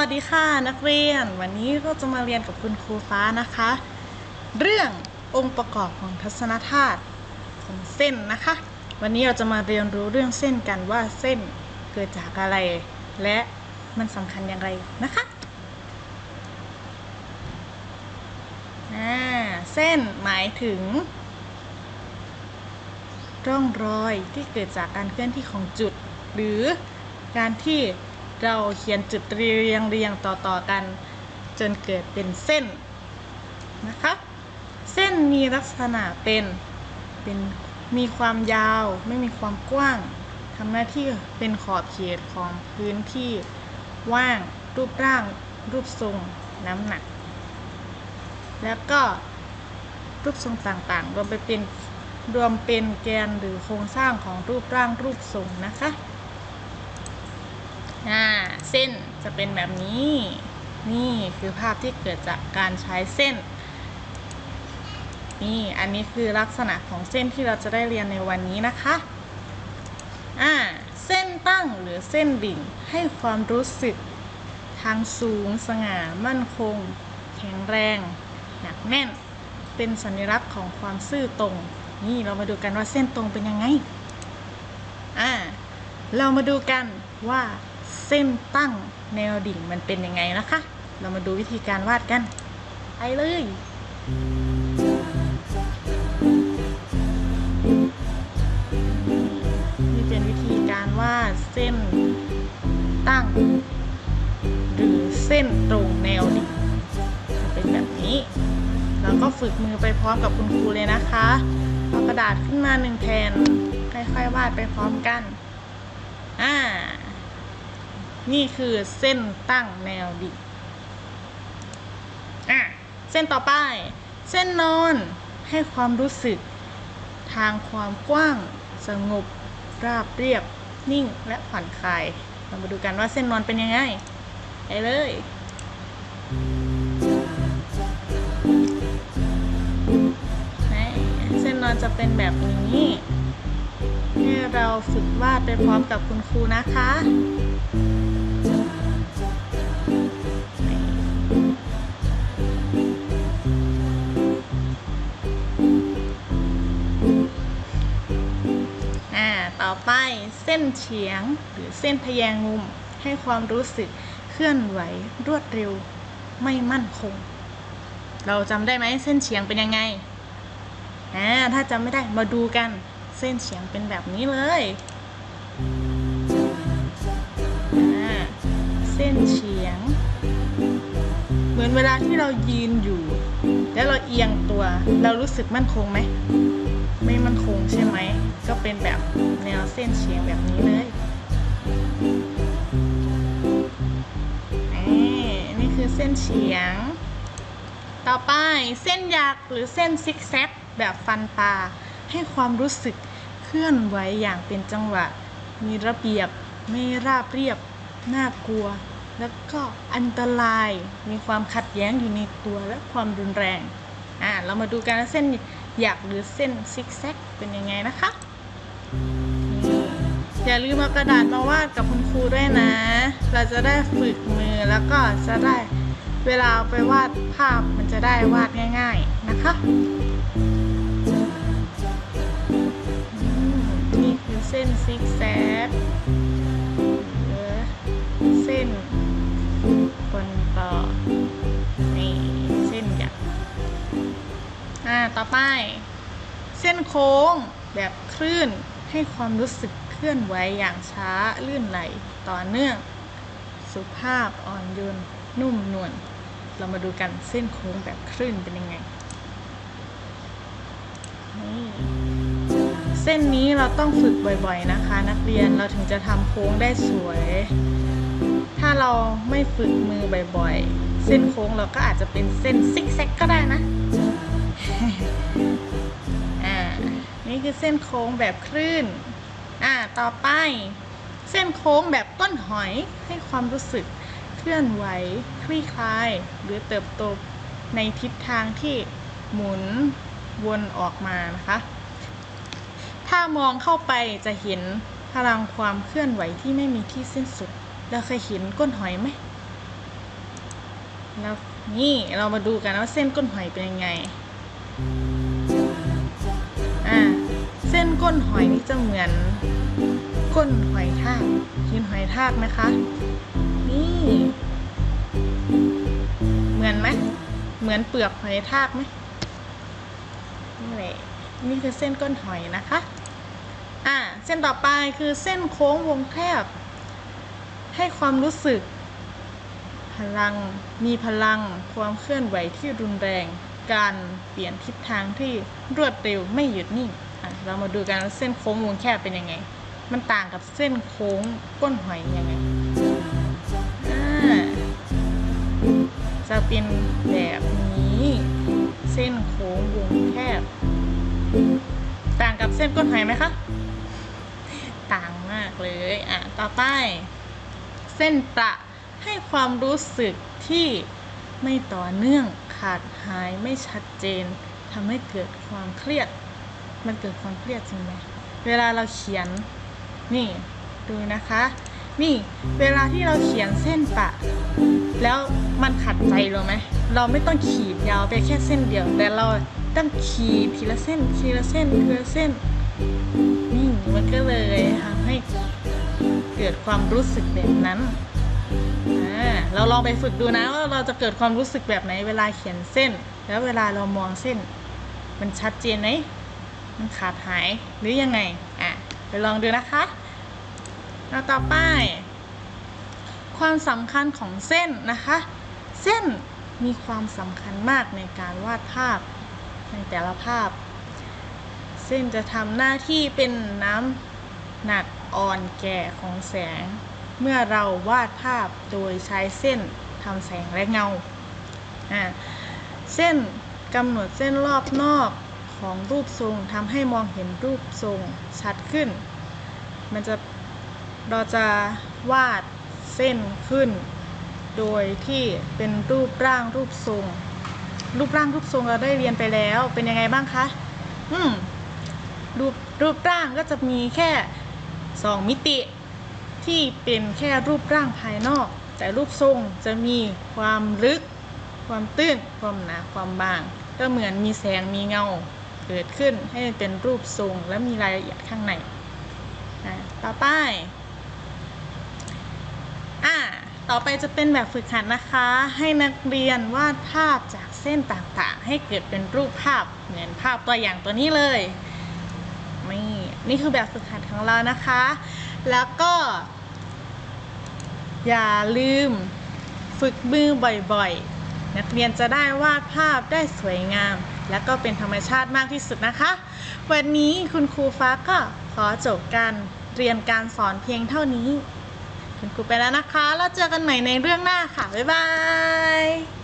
วัสดีค่ะนักเรียน วันนี้เราจะมาเรียนกับคุณครูฟ้านะคะ เรื่ององค์ประกอบของทัศนธาตุของเส้นนะคะ วันนี้เราจะมาเรียนรู้เรื่องเส้นกันว่าเส้นเกิดจากอะไร และมันสำคัญอย่างไรนะคะเส้นหมายถึง ร่องรอยที่เกิดจากการเคลื่อนที่ของจุด หรือการที่ เราเขียนจุดเรียงเรียงต่อต่อๆกัน จนเกิดเป็นเส้นนะคะ เส้นมีลักษณะเป็นเป็นมีความยาวไม่มีความกว้างทำหน้าที่เป็นขอบเขตของพื้นที่ว่าง รูปร่าง รูปทรง น้ำหนัก แล้วก็รูปทรงต่างๆ รวมไปเป็นรวมเป็นแกนหรือโครงสร้างของรูปร่างรูปทรงนะคะ อ่าเส้นจะเป็นแบบนี้ นี่คือภาพที่เกิดจากการใช้เส้น นี่อันนี้คือลักษณะของเส้นที่เราจะได้เรียนในวันนี้นะคะอ่าเส้นตั้งหรือเส้นดิ่งให้ความรู้สึก ทางสูง สง่า มั่นคง แข็งแรง หนักแน่น เป็นสัญลักษณ์ของความซื่อตรง นี่เรามาดูกันว่าเส้นตรงเป็นยังไงอ่าเรามาดูกันว่า เส้นตั้งแนวดิ่งมันเป็นยังไงนะคะ เรามาดูวิธีการวาดกัน ไปเลยนี่เป็นวิธีการวาดเส้นตั้ง หรือเส้นตรงแนวดิ่งจะเป็นแบบนี้แล้วก็ฝึกมือไปพร้อมกับคุณครูเลยนะคะเอากระดาษขึ้นมาหนึ่งแผ่นค่อยๆวาดไปพร้อมกัน อ่า นี่คือเส้นตั้งแนวดิ่งอะเส้นต่อไป เส้นนอนให้ความรู้สึก ทางความกว้าง สงบ ราบเรียบ นิ่งและผ่อนคลายเรามาดูกันว่าเส้นนอนเป็นยังไงไปเลยเส้นนอนจะเป็นแบบนี้ ให้เราฝึกวาดไปพร้อมกับคุณครูนะคะ ไปเส้นเฉียงหรือเส้นทแยงมุม ให้ความรู้สึกเคลื่อนไหวรวดเร็วไม่มั่นคง เราจำได้ไหมเส้นเฉียงเป็นยังไงอ่าถ้าจำไม่ได้มาดูกันเส้นเฉียงเป็นแบบนี้เลยอ่าเส้นเฉียง เหมือนเวลาที่เรายืนอยู่ แล้วเราเอียงตัว เรารู้สึกมั่นคงไหม ไม่มั่นคงใช่ไหม ก็เป็นแบบแนวเส้นเฉียงแบบนี้เลยนี่คือเส้นเฉียง ต่อไปเส้นหยักหรือเส้นซิกแซกแบบฟันปลาให้ความรู้สึกเคลื่อนไหวอย่างเป็นจังหวะ มีระเบียบ ไม่ราบเรียบ น่ากลัว แล้วก็อันตรายมีความขัดแย้งอยู่ในตัวและความรุนแรง อ่า เรามาดูกันเส้นหยักหรือเส้นซิกแซกเป็นยังไงนะคะ อย่าลืมเอากระดาษมาวาดกับคุณครูด้วยนะ เราจะได้ฝึกมือแล้วก็จะได้เวลาเอาไปวาดภาพมันจะได้วาดง่าย ๆนะคะ นี่คือเส้นซิกแซก ต่อไป เส้นโค้งแบบคลื่นให้ความรู้สึกเคลื่อนไหวอย่างช้าลื่นไหลต่อเนื่อง สุภาพอ่อนโยนนุ่มนวลเรามาดูกันเส้นโค้งแบบคลื่นเป็นยังไงนี่เส้นนี้เราต้องฝึกบ่อยๆนะคะ นักเรียนเราถึงจะทำโค้งได้สวย ถ้าเราไม่ฝึกมือบ่อยๆ เส้นโค้งเราก็อาจจะเป็นเส้นซิกแซกก็ได้นะ นี่คือเส้นโค้งแบบคลื่น อ่า ต่อไป เส้นโค้งแบบต้นหอยให้ความรู้สึกเคลื่อนไหว คลี่คลาย หรือเติบโตในทิศทางที่หมุนวนออกมานะคะ ถ้ามองเข้าไปจะเห็นพลังความเคลื่อนไหวที่ไม่มีที่สิ้นสุด เราเคยเห็นก้นหอยไหมแล้วนี่เรามาดูกันว่าเส้นก้นหอยเป็นยังไง ก้นหอยนี่จะเหมือน ก้นหอยทากเห็นหอยทากไหมคะ นี่ เหมือนไหมเหมือนเปลือกหอยทากไหมนี่แหละนี่คือเส้นก้นหอยนะคะ อ่า เส้นต่อไปคือเส้นโค้งวงแคบ ให้ความรู้สึก พลัง มีพลัง ความเคลื่อนไหวที่รุนแรง การเปลี่ยนทิศทางที่รวดเร็วไม่หยุดนิ่ง เรามาดูกันเส้นโค้งวงแคบเป็นยังไง มันต่างกับเส้นโค้งก้นหอยยังไงจะเป็นแบบนี้ เส้นโค้งวงแคบ ต่างกับเส้นก้นหอยไหมคะ ต่างมากเลยอะต่อไป เส้นประให้ความรู้สึกที่ไม่ต่อเนื่องขาดหายไม่ชัดเจนทำให้เกิดความเครียด มันเกิดความเครียดจริงไหมเวลาเราเขียนนี่ดูนะคะ นี่เวลาที่เราเขียนเส้นปะ แล้วมันขัดใจเราไหมเราไม่ต้องขีดยาวไปแค่เส้นเดียว แต่เราต้องขีดทีละเส้นทีละเส้นทีละเส้นนี่มันก็เลยทำให้เกิดความรู้สึกแบบนั้นเราลองไปฝึกดูนะว่าเราจะเกิดความรู้สึกแบบไหนเวลาเขียนเส้น แล้วเวลาเรามองเส้น มันชัดเจนไหม มันขาดหายหรือยังไง อะ ไปลองดูนะคะแล้วต่อไป ความสำคัญของเส้นนะคะ เส้นมีความสำคัญมากในการวาดภาพในแต่ละภาพ เส้นจะทำหน้าที่เป็นน้ำหนักอ่อนแก่ของแสง เมื่อเราวาดภาพโดยใช้เส้นทำแสงและเงา เส้นกำหนดเส้นรอบนอก ของรูปทรงทำให้มองเห็นรูปทรงชัดขึ้น มันจะเราจะวาดเส้นขึ้น โดยที่เป็นรูปร่างรูปทรง รูปร่างรูปทรงเราได้เรียนไปแล้วเป็นยังไงบ้างคะอืมรูปรูปร่างก็จะมีแค่สองมิติที่เป็นแค่รูปร่างภายนอก แต่รูปทรงจะมีความลึก ความตื้น ความหนา ความบาง ก็เหมือนมีแสงมีเงา เกิดขึ้นให้เป็นรูปทรงและมีรายละเอียดข้างในอะต่อไปอ่าต่อไปจะเป็นแบบฝึกหัดนะคะ ให้นักเรียนวาดภาพจากเส้นต่างๆ ให้เกิดเป็นรูปภาพเหมือนภาพตัวอย่างตัวนี้เลยนี่นี่คือแบบฝึกหัดของเรานะคะ แล้วก็ อย่าลืมฝึกมือบ่อยๆ นักเรียนจะได้วาดภาพได้สวยงาม และก็เป็นธรรมชาติมากที่สุดนะคะ วันนี้คุณครูฟ้าก็ขอจบการเรียนการสอนเพียงเท่านี้ คุณครูไปแล้วนะคะ แล้วเจอกันใหม่ในเรื่องหน้าค่ะ บ๊ายบาย